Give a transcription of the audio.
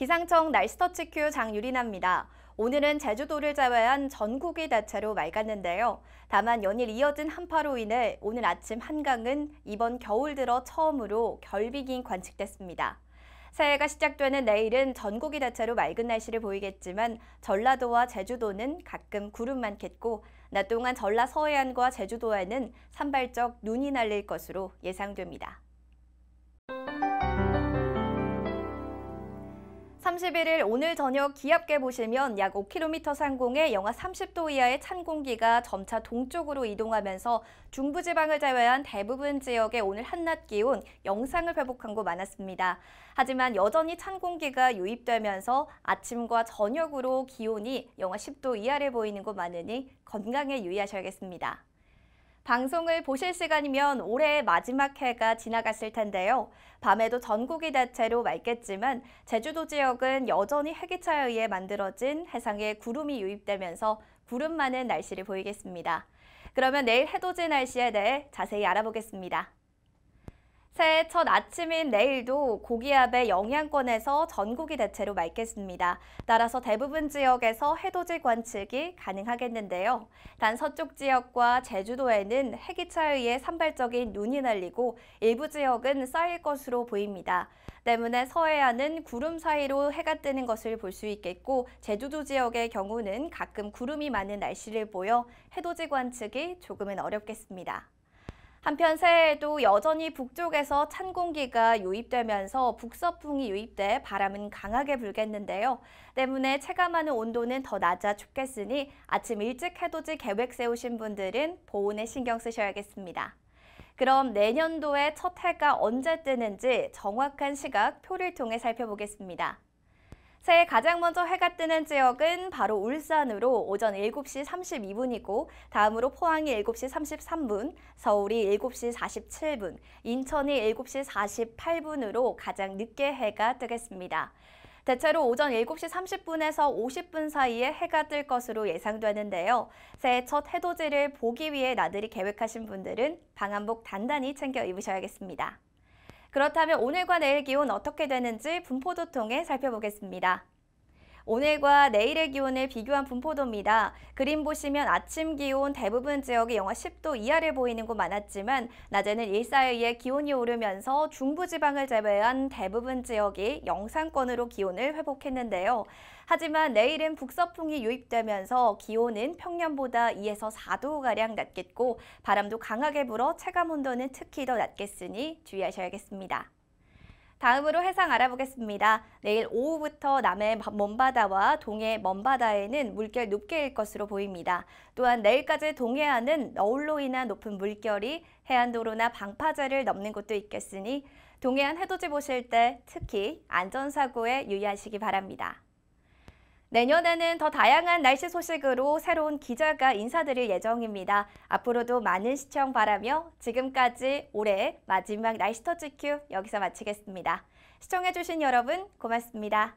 기상청 날씨터치 큐 장유리나입니다. 오늘은 제주도를 제외한 전국이 대체로 맑았는데요. 다만 연일 이어진 한파로 인해 오늘 아침 한강은 이번 겨울 들어 처음으로 결빙이 관측됐습니다. 새해가 시작되는 내일은 전국이 대체로 맑은 날씨를 보이겠지만 전라도와 제주도는 가끔 구름 많겠고 낮 동안 전라 서해안과 제주도에는 산발적 눈이 날릴 것으로 예상됩니다. 31일 오늘 저녁 기압계 보시면 약 5km 상공에 영하 30도 이하의 찬 공기가 점차 동쪽으로 이동하면서 중부지방을 제외한 대부분 지역에 오늘 한낮 기온 영상을 회복한 곳 많았습니다. 하지만 여전히 찬 공기가 유입되면서 아침과 저녁으로 기온이 영하 10도 이하를 보이는 곳 많으니 건강에 유의하셔야겠습니다. 방송을 보실 시간이면 올해의 마지막 해가 지나갔을 텐데요. 밤에도 전국이 대체로 맑겠지만 제주도 지역은 여전히 해기차에 의해 만들어진 해상에 구름이 유입되면서 구름 많은 날씨를 보이겠습니다. 그러면 내일 해돋이 날씨에 대해 자세히 알아보겠습니다. 새해 첫 아침인 내일도 고기압의 영향권에서 전국이 대체로 맑겠습니다. 따라서 대부분 지역에서 해돋이 관측이 가능하겠는데요. 단 서쪽 지역과 제주도에는 해기차에 의해 산발적인 눈이 날리고 일부 지역은 쌓일 것으로 보입니다. 때문에 서해안은 구름 사이로 해가 뜨는 것을 볼 수 있겠고 제주도 지역의 경우는 가끔 구름이 많은 날씨를 보여 해돋이 관측이 조금은 어렵겠습니다. 한편 새해에도 여전히 북쪽에서 찬 공기가 유입되면서 북서풍이 유입돼 바람은 강하게 불겠는데요. 때문에 체감하는 온도는 더 낮아 춥겠으니 아침 일찍 해돋이 계획 세우신 분들은 보온에 신경 쓰셔야겠습니다. 그럼 내년도에 첫 해가 언제 뜨는지 정확한 시각 표를 통해 살펴보겠습니다. 새해 가장 먼저 해가 뜨는 지역은 바로 울산으로 오전 7시 32분이고 다음으로 포항이 7시 33분, 서울이 7시 47분, 인천이 7시 48분으로 가장 늦게 해가 뜨겠습니다. 대체로 오전 7시 30분에서 50분 사이에 해가 뜰 것으로 예상되는데요. 새해 첫 해돋이를 보기 위해 나들이 계획하신 분들은 방한복 단단히 챙겨 입으셔야겠습니다. 그렇다면 오늘과 내일 기온 어떻게 되는지 분포도 통해 살펴보겠습니다. 오늘과 내일의 기온을 비교한 분포도입니다. 그림 보시면 아침 기온 대부분 지역이 영하 10도 이하를 보이는 곳 많았지만 낮에는 일사에 기온이 오르면서 중부지방을 제외한 대부분 지역이 영상권으로 기온을 회복했는데요. 하지만 내일은 북서풍이 유입되면서 기온은 평년보다 2에서 4도가량 낮겠고 바람도 강하게 불어 체감 온도는 특히 더 낮겠으니 주의하셔야겠습니다. 다음으로 해상 알아보겠습니다. 내일 오후부터 남해 먼바다와 동해 먼바다에는 물결 높게 일 것으로 보입니다. 또한 내일까지 동해안은 너울로 인한 높은 물결이 해안도로나 방파제를 넘는 곳도 있겠으니 동해안 해돋이 보실 때 특히 안전사고에 유의하시기 바랍니다. 내년에는 더 다양한 날씨 소식으로 새로운 기자가 인사드릴 예정입니다. 앞으로도 많은 시청 바라며 지금까지 올해 마지막 날씨 터치 큐 여기서 마치겠습니다. 시청해주신 여러분 고맙습니다.